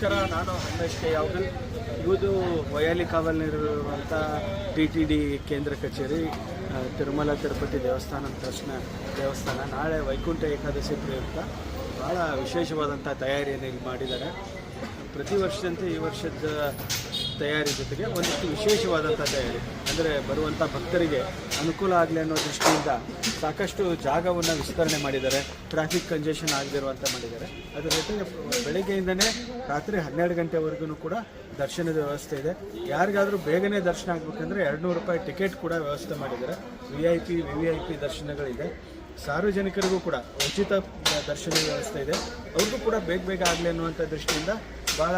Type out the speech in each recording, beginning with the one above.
ನಮಸ್ಕಾರ, ನಾನು ಹಂಮೇಶ್ ಕೆ ಯಾವಗಲ್ ಇವತ್ತು ವಯಾಲಿ ಕಾವಲಿನಲ್ಲಿರುವಂಥ ಟಿ ಟಿ ಡಿ ಕೇಂದ್ರ ಕಚೇರಿ ತಿರುಮಲ ತಿರುಪತಿ ದೇವಸ್ಥಾನ ಟ್ರಸ್ಟ್ನ ದೇವಸ್ಥಾನ, ನಾಳೆ ವೈಕುಂಠ ಏಕಾದಶಿ ಪ್ರಯುಕ್ತ. ಭಾಳ ವಿಶೇಷವಾದಂಥ ತಯಾರಿಯನ್ನು ಇಲ್ಲಿ ಮಾಡಿದ್ದಾರೆ. ಪ್ರತಿ ವರ್ಷದಂತೆ ಈ ವರ್ಷದ ತಯಾರಿ ಜೊತೆಗೆ ಒಂದಿಷ್ಟು ವಿಶೇಷವಾದಂಥ ತಯಾರಿ. ಅಂದರೆ ಬರುವಂಥ ಭಕ್ತರಿಗೆ ಅನುಕೂಲ ಆಗಲಿ ಅನ್ನೋ ದೃಷ್ಟಿಯಿಂದ ಸಾಕಷ್ಟು ಜಾಗವನ್ನು ವಿಸ್ತರಣೆ ಮಾಡಿದ್ದಾರೆ. ಟ್ರಾಫಿಕ್ ಕಂಜೆಷನ್ ಆಗದಿರುವಂಥ ಮಾಡಿದ್ದಾರೆ. ಅದರ ಜೊತೆಗೆ ಬೆಳಗ್ಗೆಯಿಂದನೇ ರಾತ್ರಿ ಹನ್ನೆರಡು ಗಂಟೆವರೆಗೂ ಕೂಡ ದರ್ಶನದ ವ್ಯವಸ್ಥೆ ಇದೆ. ಯಾರಿಗಾದರೂ ಬೇಗನೆ ದರ್ಶನ ಆಗಬೇಕಂದ್ರೆ ಎರಡು ನೂರು ರೂಪಾಯಿ ಟಿಕೆಟ್ ಕೂಡ ವ್ಯವಸ್ಥೆ ಮಾಡಿದ್ದಾರೆ. V I P V V I P ದರ್ಶನಗಳಿದೆ. ಸಾರ್ವಜನಿಕರಿಗೂ ಕೂಡ ಉಚಿತ ದರ್ಶನ ವ್ಯವಸ್ಥೆ ಇದೆ. ಅವ್ರಿಗೂ ಕೂಡ ಬೇಗ ಬೇಗ ಆಗಲಿ ಅನ್ನುವಂಥ ದೃಷ್ಟಿಯಿಂದ ಭಾಳ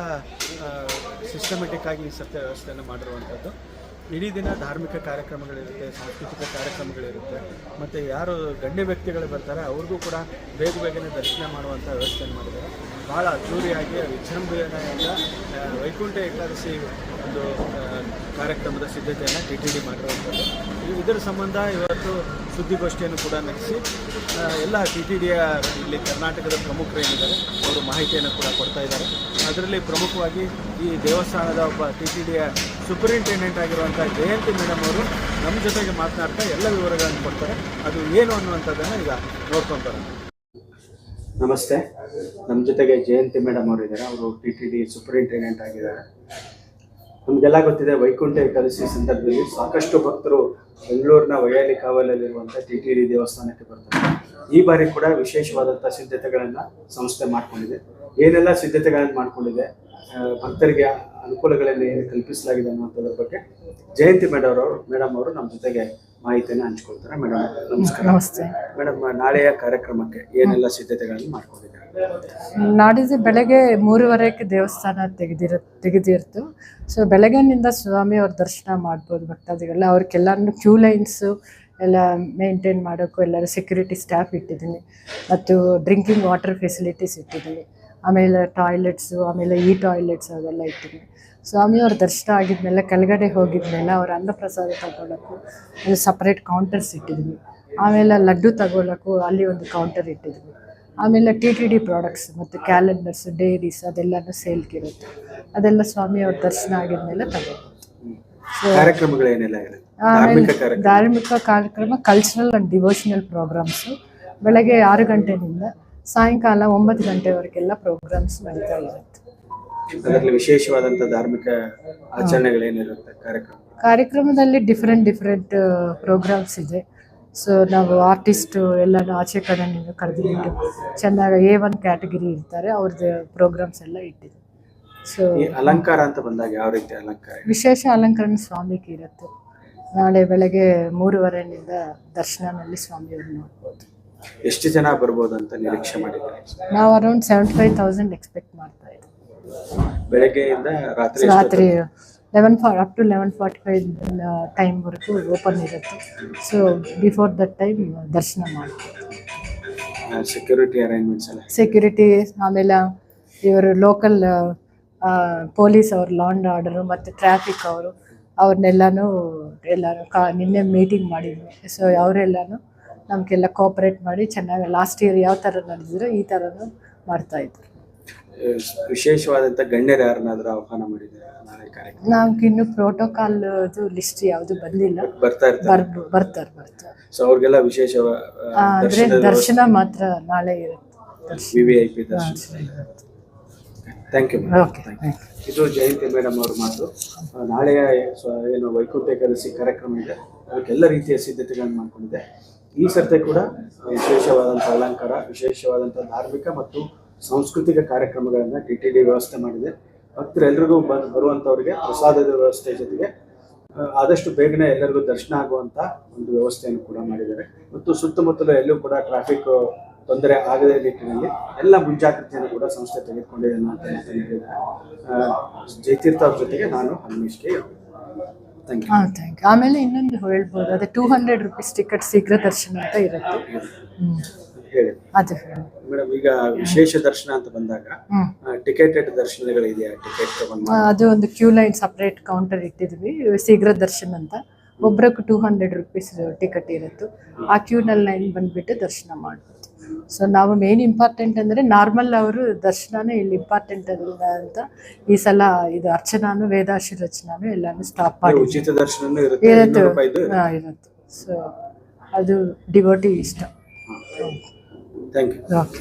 ಸಿಸ್ಟಮೆಟಿಕ್ ಆಗಿ ಈ ಸತ್ಯ ವ್ಯವಸ್ಥೆಯನ್ನು ಮಾಡಿರುವಂಥದ್ದು. ಇಡೀ ದಿನ ಧಾರ್ಮಿಕ ಕಾರ್ಯಕ್ರಮಗಳಿರುತ್ತೆ, ಸಾಂಸ್ಕೃತಿಕ ಕಾರ್ಯಕ್ರಮಗಳಿರುತ್ತೆ. ಮತ್ತು ಯಾರು ಗಣ್ಯ ವ್ಯಕ್ತಿಗಳು ಬರ್ತಾರೆ, ಅವ್ರಿಗೂ ಕೂಡ ಬೇಗ ಬೇಗನೆ ದರ್ಶನ ಮಾಡುವಂಥ ವ್ಯವಸ್ಥೆಯನ್ನು ಮಾಡಿದ್ದಾರೆ. ಭಾಳ ಅದ್ದೂರಿಯಾಗಿ ವಿಜೃಂಭಣೆಯಿಂದ ವೈಕುಂಠ ಏಕಾದಶಿ ಒಂದು ಕಾರ್ಯಕ್ರಮದ ಸಿದ್ಧತೆಯನ್ನು ಟಿ ಟಿ ಡಿ ಮಾಡಿರುವಂಥದ್ದು. ಇದರ ಸಂಬಂಧ ಇವತ್ತು ಸುದ್ದಿಗೋಷ್ಠಿಯನ್ನು ಕೂಡ ನಡೆಸಿ ಎಲ್ಲ ಟಿ ಟಿ ಡಿಯ ಇಲ್ಲಿ ಕರ್ನಾಟಕದ ಪ್ರಮುಖರು ಏನಿದ್ದಾರೆ ಅವರು ಮಾಹಿತಿಯನ್ನು ಕೂಡ ಕೊಡ್ತಾ ಇದ್ದಾರೆ. ಅದರಲ್ಲಿ ಪ್ರಮುಖವಾಗಿ ಈ ದೇವಸ್ಥಾನದ ಒಬ್ಬ ಟಿ ಟಿ ಡಿಯ ಸೂಪರಿಂಟೆಂಡೆಂಟ್ ಆಗಿರುವಂಥ ಜಯಂತಿ ಮೇಡಮ್ ಅವರು ನಮ್ಮ ಜೊತೆಗೆ ಮಾತನಾಡ್ತಾ ಎಲ್ಲ ವಿವರಗಳನ್ನು ಕೊಡ್ತಾರೆ. ಅದು ಏನು ಅನ್ನುವಂಥದ್ದನ್ನು ಈಗ ನೋಡ್ಕೊಂಡು ನಮಸ್ತೆ. ನಮ್ಮ ಜೊತೆಗೆ ಜಯಂತಿ ಮೇಡಮ್ ಅವರು ಇದ್ದಾರೆ ಅವರು ಟಿ ಟಿ ಡಿ ಸೂಪರಿಂಟೆಂಡೆಂಟ್ ಆಗಿದ್ದಾರೆ. ನಮಗೆಲ್ಲ ಗೊತ್ತಿದೆ, ವೈಕುಂಠ ಏಕಾದಶಿ ಸಂದರ್ಭದಲ್ಲಿ ಸಾಕಷ್ಟು ಭಕ್ತರು ಬೆಂಗಳೂರಿನ ವಯಾಲಿ ಕಾವಲಲ್ಲಿರುವಂಥ ಟಿ ಟಿ ಡಿ ದೇವಸ್ಥಾನಕ್ಕೆ ಬರ್ತಾರೆ. ಈ ಬಾರಿ ಕೂಡ ವಿಶೇಷವಾದಂಥ ಸಿದ್ಧತೆಗಳನ್ನು ಸಂಸ್ಥೆ ಮಾಡಿಕೊಂಡಿದೆ. ಏನೆಲ್ಲ ಸಿದ್ಧತೆಗಳನ್ನು ಮಾಡಿಕೊಂಡಿದೆ ಭಕ್ತರಿಗೆ ಅನುಕೂಲಗಳನ್ನು ಏನು ಕಲ್ಪಿಸಲಾಗಿದೆ ಅನ್ನುವಂಥದ್ರ ಬಗ್ಗೆ ಜಯಂತಿ ಮೇಡಮ್ ಅವರು ಮೇಡಮ್ ಅವರು ನಮ್ಮ ಜೊತೆಗೆ ಮಾಹಿತಿಯನ್ನು ಹಂಚ್ಕೊಳ್ತಾರೆ. ಮೇಡಮ್ ನಮಸ್ಕಾರ. ನಮಸ್ತೆ. ಮೇಡಮ್ ನಾಳೆಯ ಕಾರ್ಯಕ್ರಮಕ್ಕೆ ಏನೆಲ್ಲ ಸಿದ್ಧತೆಗಳನ್ನು ಮಾಡ್ಕೊಂಡಿದ್ದಾರೆ? ನಾಡಿದ್ದು ಬೆಳಗ್ಗೆ ಮೂರುವರೆಗೆ ದೇವಸ್ಥಾನ ತೆಗೆದಿರ ತೆಗೆದಿರ್ತು. ಸೊ ಬೆಳಗ್ಗೆನಿಂದ ಸ್ವಾಮಿ ಅವ್ರ ದರ್ಶನ ಮಾಡ್ಬೋದು ಭಕ್ತಾದಿಗಳು ಅವ್ರಿಗೆಲ್ಲರೂ ಕ್ಯೂ ಲೈನ್ಸು ಎಲ್ಲ ಮೇಂಟೈನ್ ಮಾಡೋಕ್ಕೂ ಎಲ್ಲರೂ ಸೆಕ್ಯೂರಿಟಿ ಸ್ಟಾಫ್ ಇಟ್ಟಿದ್ದೀನಿ. ಮತ್ತು ಡ್ರಿಂಕಿಂಗ್ ವಾಟರ್ ಫೆಸಿಲಿಟೀಸ್ ಇಟ್ಟಿದ್ದೀನಿ. ಆಮೇಲೆ ಟಾಯ್ಲೆಟ್ಸು ಆಮೇಲೆ ಈ ಟಾಯ್ಲೆಟ್ಸ್ ಅದೆಲ್ಲ ಇಟ್ಟಿದ್ವಿ. ಸ್ವಾಮಿ ಅವ್ರ ದರ್ಶನ ಆಗಿದ್ಮೇಲೆ ಕೆಳಗಡೆ ಹೋಗಿದ್ಮೇಲೆ ಅವ್ರ ಅನ್ನಪ್ರಸಾದ ತಗೊಳ್ಳೋಕ್ಕೂ ಅಲ್ಲಿ ಸಪ್ರೇಟ್ ಕೌಂಟರ್ಸ್ ಇಟ್ಟಿದ್ವಿ. ಆಮೇಲೆ ಲಡ್ಡು ತಗೊಳ್ಳೋಕ್ಕೂ ಅಲ್ಲಿ ಒಂದು ಕೌಂಟರ್ ಇಟ್ಟಿದ್ವಿ. ಆಮೇಲೆ ಟಿ ಟಿ ಡಿ ಪ್ರಾಡಕ್ಟ್ಸ್ ಮತ್ತು ಕ್ಯಾಲೆಂಡರ್ಸ್ ಡೈರೀಸ್ ಅದೆಲ್ಲನೂ ಸೇಲ್ಗಿರುತ್ತೆ ಅದೆಲ್ಲ ಸ್ವಾಮಿ ಅವ್ರ ದರ್ಶನ ಆಗಿದ್ಮೇಲೆ ತಗೊಳ್ಬೋದು ಆಮೇಲೆ ಧಾರ್ಮಿಕ ಕಾರ್ಯಕ್ರಮ. ಕಲ್ಚರಲ್ ಆ್ಯಂಡ್ ಡಿವೋಷನಲ್ ಪ್ರೋಗ್ರಾಮ್ಸು ಬೆಳಗ್ಗೆ ಆರು ಗಂಟೆಯಿಂದ ಸಾಯಂಕಾಲ ಒಂಬತ್ತು ಗಂಟೆವರೆಗೆಲ್ಲ ಪ್ರೋಗ್ರಾಮ್ಸ್ ನಡೀತಾ ಇರುತ್ತೆ. ಅದರಲ್ಲಿ ವಿಶೇಷವಾದಂಥ ಧಾರ್ಮಿಕ ಆಚರಣೆಗಳೇನಿರುತ್ತೆ ಕಾರ್ಯಕ್ರಮ? ಕಾರ್ಯಕ್ರಮದಲ್ಲಿ ಡಿಫ್ರೆಂಟ್ ಡಿಫ್ರೆಂಟ್ ಪ್ರೋಗ್ರಾಮ್ಸ್ ಇದೆ. ಸೊ ನಾವು ಆರ್ಟಿಸ್ಟು ಎಲ್ಲನೂ ಆಚೆ ಕಡೆಯಿಂದ ಕರೆದುಬಿಟ್ಟು ಚೆನ್ನಾಗಿ ಎ ಒನ್ ಕ್ಯಾಟಗರಿ ಇರ್ತಾರೆ ಅವ್ರದ್ದು ಪ್ರೋಗ್ರಾಮ್ಸ್ ಎಲ್ಲ ಇಟ್ಟಿದೆ ಸೊ ಅಲಂಕಾರ ಅಂತ ಬಂದಾಗ ಯಾವ ರೀತಿ ಅಲಂಕಾರ? ವಿಶೇಷ ಅಲಂಕರಣ ಸ್ವಾಮಿಗೆ ಇರುತ್ತೆ ನಾಳೆ ಬೆಳಗ್ಗೆ ಮೂರುವರೆಯಿಂದ ದರ್ಶನದಲ್ಲಿ ಸ್ವಾಮಿಯವ್ರು ನೋಡ್ಬೋದು. ಎಷ್ಟು ಜನ ಬರ್ಬೋದು ಅಂತ ನಿರೀಕ್ಷೆ ಮಾಡಿದ್ದಾರೆ ನಾವು around seventy five thousand expect ಮಾಡ್ತಾ ಇದ್ದೀವಿ ಬೆಳಗ್ಗೆಯಿಂದ ರಾತ್ರಿ ರಾತ್ರಿ eleven for up to eleven forty five ಟೈಮ್ವರೆಗೂ open ಇರುತ್ತೆ. ಸೊ ಬಿಫೋರ್ ದಟ್ ಟೈಮ್ ದರ್ಶನ ಮಾಡ್ತೀವಿ. ಸೆಕ್ಯೂರಿಟಿ ಅರೇಂಜ್ಮೆಂಟ್ಸ್ ಎಲ್ಲ? ಸೆಕ್ಯೂರಿಟಿ ಆಮೇಲೆ ಇವರು ಲೋಕಲ್ ಪೊಲೀಸ್ ಅವರು ಲಾಂಡ್ ಆರ್ಡರು ಮತ್ತು ಟ್ರಾಫಿಕ್ ಅವರು ಅವ್ರನ್ನೆಲ್ಲನೂ ಎಲ್ಲರೂ ಕಾ ನಿನ್ನೆ ಮೀಟಿಂಗ್ ಮಾಡಿದ್ವಿ. ಸೊ ಅವರೆಲ್ಲನೂ ನಮಗೆಲ್ಲ ಕೋಆಪರೇಟ್ ಮಾಡಿ ಚೆನ್ನಾಗಿ ಲಾಸ್ಟ್ ಇಯರ್ ಯಾವ ಥರ ನಡೆದಿದ್ರು ಈ ಥರನೂ ಮಾಡ್ತಾ ಇದ್ರು. ವಿಶೇಷವಾದಂಥ ಗಣ್ಯರು ಯಾರನ್ನಾದ್ರೂ ಆಹ್ವಾನ ಮಾಡಿದ್ದಾರೆ ನಮ್ಗೆ ಇನ್ನು ಪ್ರೋಟೋಕಾಲ್ ಲಿಸ್ಟ್ ಯಾವುದು ಬಂದಿಲ್ಲ. ಬರ್ತಾ ಇರ್ತಾರೆ. ಬರ್ ಬರ್ತಾರೆ ಬರ್ತಾರೆ. ಸೊ ಅವ್ರಿಗೆಲ್ಲ ವಿಶೇಷ ಅಂದ್ರೆ ದರ್ಶನ ಮಾತ್ರ ನಾಳೆ ಇರುತ್ತೆ. ವಿ ವಿ ಐ ಪಿ ದರ್ಶನ. ಥ್ಯಾಂಕ್ ಯು ಓಕೆ ಇದು ಜಯಂತಿ ಮೇಡಮ್ ಅವ್ರ ಮಾತು. ನಾಳೆ ನಾಳೆಯ ಏನು ವೈಕುಂಠ ಏಕಾದಶಿ ಕಾರ್ಯಕ್ರಮ ಇದೆ. ಅದಕ್ಕೆಲ್ಲ ರೀತಿಯ ಸಿದ್ಧತೆಗಳನ್ನು ಮಾಡ್ಕೊಂಡಿದೆ ಈ ಸರ್ತಿ ಕೂಡ ವಿಶೇಷವಾದಂಥ ಅಲಂಕಾರ, ವಿಶೇಷವಾದಂಥ ಧಾರ್ಮಿಕ ಮತ್ತು ಸಾಂಸ್ಕೃತಿಕ ಕಾರ್ಯಕ್ರಮಗಳನ್ನು ಟಿ ಟಿ ಡಿ ವ್ಯವಸ್ಥೆ ಮಾಡಿದೆ. ಭಕ್ತರೆಲ್ಲರಿಗೂ ಬಂದು ಬರುವಂಥವ್ರಿಗೆ ಪ್ರಸಾದದ ವ್ಯವಸ್ಥೆ ಜೊತೆಗೆ ಆದಷ್ಟು ಬೇಗನೆ ಎಲ್ಲರಿಗೂ ದರ್ಶನ ಆಗುವಂಥ ಒಂದು ವ್ಯವಸ್ಥೆಯನ್ನು ಕೂಡ ಮಾಡಿದ್ದಾರೆ. ಮತ್ತು ಸುತ್ತಮುತ್ತಲು ಎಲ್ಲೂ ಕೂಡ ಟ್ರಾಫಿಕ್ ತೊಂದರೆ ಆಗದ ನಿಟ್ಟಿನಲ್ಲಿ ಎಲ್ಲ ಮುಂಜಾಗ್ರತೆಯನ್ನು ಕೂಡ ಸಂಸ್ಥೆ ತೆಗೆದುಕೊಂಡಿದೆ ಅಂತ ಹೇಳಿದ್ದಾರೆ ಜಯತೀರ್ಥ ಅವ್ರ ಜೊತೆಗೆ ನಾನು ಹನುಮೇಶ್ಗೆ ಥ್ಯಾಂಕ್ ಯು ಹಾಂ ಥ್ಯಾಂಕ್ ಯು ಆಮೇಲೆ ಇನ್ನೊಂದು ಹೇಳ್ಬೋದು ಅದೇ ಟೂ ಹಂಡ್ರೆಡ್ ರುಪೀಸ್ ಟಿಕೆಟ್ ಶೀಘ್ರ ದರ್ಶನ ಅಂತ ಇರುತ್ತೆ. ಹ್ಞೂ ಹೇಳಿ. ಅದು ಹೇಳಿ. ಮೇಡಮ್ ಈಗ ವಿಶೇಷ ದರ್ಶನ ಅಂತ ಬಂದಾಗ ಹ್ಞೂ ದರ್ಶನಗಳು ದರ್ಶನಗಳಿದೆಯಾ? ಟಿಕೆಟ್ ತಗೊಂಡು ಅದು ಒಂದು ಕ್ಯೂ ಲೈನ್ ಸಪ್ರೇಟ್ ಕೌಂಟರ್ ಇಟ್ಟಿದ್ವಿ ಶೀಘ್ರ ದರ್ಶನ ಅಂತ. ಒಬ್ರಕ್ಕೆ ಟೂ ಹಂಡ್ರೆಡ್ ರುಪೀಸ್ ಟಿಕೆಟ್ ಇರುತ್ತೆ. ಆ ಕ್ಯೂನಲ್ಲಿ ಲೈನ್ ಬಂದ್ಬಿಟ್ಟು ದರ್ಶನ ಮಾಡ್ಬೋದು. ಸೊ ನಾವು ಮೇನ್ ಇಂಪಾರ್ಟೆಂಟ್ ಅಂದರೆ ನಾರ್ಮಲ್ ಅವರು ದರ್ಶನನೇ ಇಲ್ಲಿ ಇಂಪಾರ್ಟೆಂಟ್ ಅಲ್ಲ ಅಂತ ಈ ಸಲ ಇದು ಅರ್ಚನಾನು ವೇದಾಶೀರ್ವಚನಾನು ಎಲ್ಲಾನು ಸ್ಟಾಪ್ ಮಾಡಿ ಉಚಿತ ದರ್ಶನ ಇರುತ್ತೆ ಇರುತ್ತೆ. ಸೊ ಅದು ಡಿವೋಟಿ ಇಷ್ಟ. Thank you okay